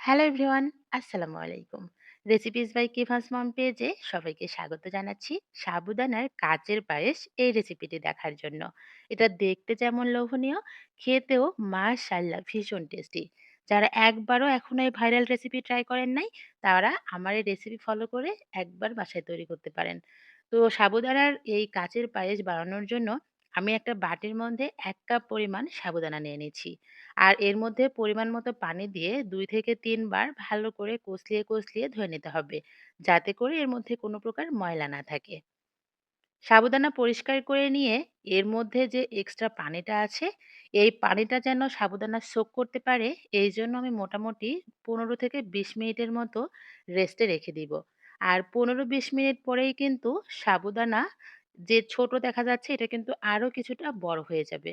Hello everyone, আসসালামু আলাইকুম। Recipes by কিফাস মম পেজে সবাইকে স্বাগত জানাচ্ছি সাবুদানার কাচের পায়েস এই রেসিপিটি দেখার জন্য। এটা দেখতে যেমন লোভনীয়, খেতেও মাশাআল্লাহ ভীষণ টেস্টি। যারা একবারও এখনও এই ভাইরাল রেসিপি ট্রাই করেন নাই, তারা আমার এই রেসিপি ফলো করে একবার বাসায় তৈরি করতে পারেন। তো সাবুদানার এই কাচের পায়েস বানানোর জন্য আমি একটা বাটির মধ্যে এক কাপ পরিমাণ সাবুদানা নিয়ে নিচ্ছি। আর এর মধ্যে পরিমাণ মতো পানি দিয়ে দুই থেকে তিনবার ভালো করে কষলিয়ে, কষলিয়ে ধুয়ে নিতে হবে। যাতে করে এর মধ্যে কোনো প্রকার ময়লা না থাকে। সাবুদানা পরিষ্কার করে নিয়ে এর মধ্যে যে এক্সট্রা পানিটা আছে, এই পানিটা যেন সাবুদানা সোক করতে পারে, এই জন্য আমি মোটামুটি ১৫ থেকে ২০ মিনিটের মতো রেস্টে রেখে দিব। আর ১৫-২০ মিনিট পরেই কিন্তু সাবুদানা যে ছোট দেখা যাচ্ছে, এটা কিন্তু আরও কিছুটা বড় হয়ে যাবে।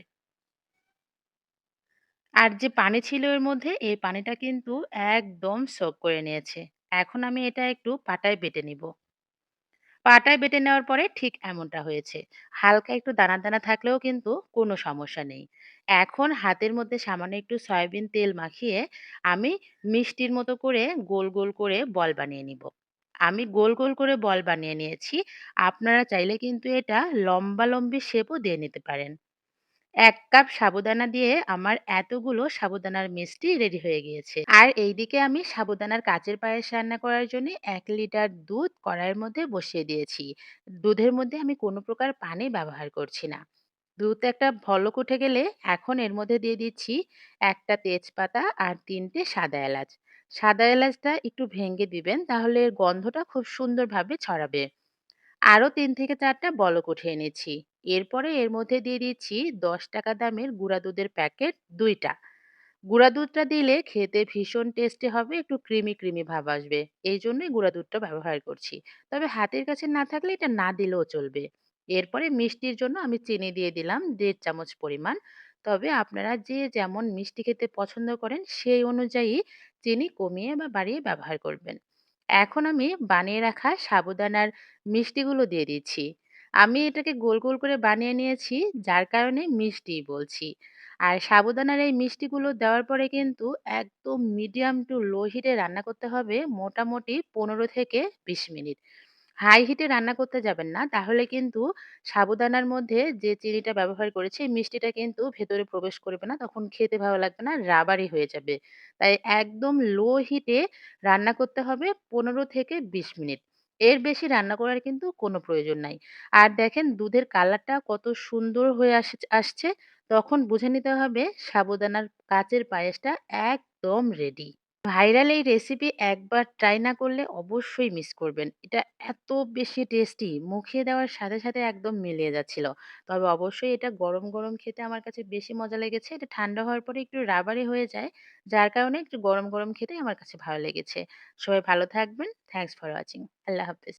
আর যে পানি ছিল এর মধ্যে, এই পানিটা কিন্তু একদম সোক করে নিয়েছে। এখন আমি এটা একটু পাটায় বেটে নিব। পাটায় বেটে নেওয়ার পরে ঠিক এমনটা হয়েছে। হালকা একটু দানা, দানা থাকলেও কিন্তু কোনো সমস্যা নেই। এখন হাতের মধ্যে সামান্য একটু সয়াবিন তেল মাখিয়ে আমি মিষ্টির মতো করে গোল, গোল করে বল বানিয়ে নিব। আমি গোল, গোল করে বল বানিয়ে নিয়েছি। আপনারা চাইলে কিন্তু এটা লম্বা-লম্বি শেপও দিয়ে নিতে পারেন। এক কাপ সাবুদানা দিয়ে আমার এতগুলো সাবুদানার মিষ্টি রেডি হয়ে গিয়েছে। আর এইদিকে আমি সাবুদানার কাচের পায়েস রান্না করার জন্যে এক লিটার দুধ কড়াইয়ের মধ্যে বসিয়ে দিয়েছি। দুধের মধ্যে আমি কোনো প্রকার পানি ব্যবহার করছি না। দুধ একটা ভলক উঠে গেলে এখন এর মধ্যে দিয়ে দিচ্ছি একটা তেজপাতা আর তিনটে সাদা এলাচ। সাদা এলাচটা একটু ভেঙে দিবেন তাহলে এর গন্ধটা খুব সুন্দরভাবে ছড়াবে। আরও তিন থেকে চারটা বলক উঠিয়ে নিচ্ছি। এরপরে এর মধ্যে দিয়ে দিচ্ছি ৳১০ দামের গুঁড়া দুধের প্যাকেট দুইটা গুঁড়া দুধটা দিলে খেতে ভীষণ টেস্টি হবে, একটু ক্রিমি, ক্রিমি ভাব আসবে। এই জন্যই গুঁড়া দুধটা ব্যবহার করছি। তবে হাতের কাছে না থাকলে এটা না দিলেও চলবে। এরপরে মিষ্টির জন্য আমি চিনি দিয়ে দিলাম দেড় চামচ পরিমাণ। তবে আপনারা যে যেমন মিষ্টি খেতে পছন্দ করেন, সেই অনুযায়ী চিনি কমিয়ে বা বাড়িয়ে ব্যবহার করবেন। এখন আমি বানিয়ে রাখা সাবুদানার মিষ্টিগুলো দিয়ে দিচ্ছি। আমি এটাকে গোল, গোল করে বানিয়ে নিয়েছি, যার কারণে মিষ্টি বলছি। আর সাবুদানার এই মিষ্টিগুলো দেওয়ার পরে কিন্তু একদম মিডিয়াম টু লো হিটে রান্না করতে হবে মোটামুটি ১৫ থেকে ২০ মিনিট। হাই হিটে রান্না করতে যাবেন না, তাহলে কিন্তু সাবুদানার মধ্যে যে চিনিটা ব্যবহার করেছি, মিষ্টিটা কিন্তু ভেতরে প্রবেশ করবে না, তখন খেতে ভালো লাগবে না, রাবারি হয়ে যাবে। তাই একদম লো হিটে রান্না করতে হবে ১৫ থেকে ২০ মিনিট। এর বেশি রান্না করার কিন্তু কোনো প্রয়োজন নাই। আর দেখেন দুধের কালারটা কত সুন্দর হয়ে আস আসছে, তখন বুঝে নিতে হবে সাবুদানার কাচের পায়েসটা একদম রেডি। ভাইরাল এই রেসিপি একবার ট্রাই না করলে অবশ্যই মিস করবেন। এটা এত বেশি টেস্টি, মুখে দেওয়ার সাথে, সাথে একদম মিলিয়ে যাচ্ছিল। তবে অবশ্যই এটা গরম, গরম খেতে আমার কাছে বেশি মজা লেগেছে। এটা ঠান্ডা হওয়ার পরে একটু রাবারি হয়ে যায়, যার কারণে একটু গরম, গরম খেতে আমার কাছে ভালো লেগেছে। সবাই ভালো থাকবেন। Thanks for watching. আল্লাহ হাফেজ।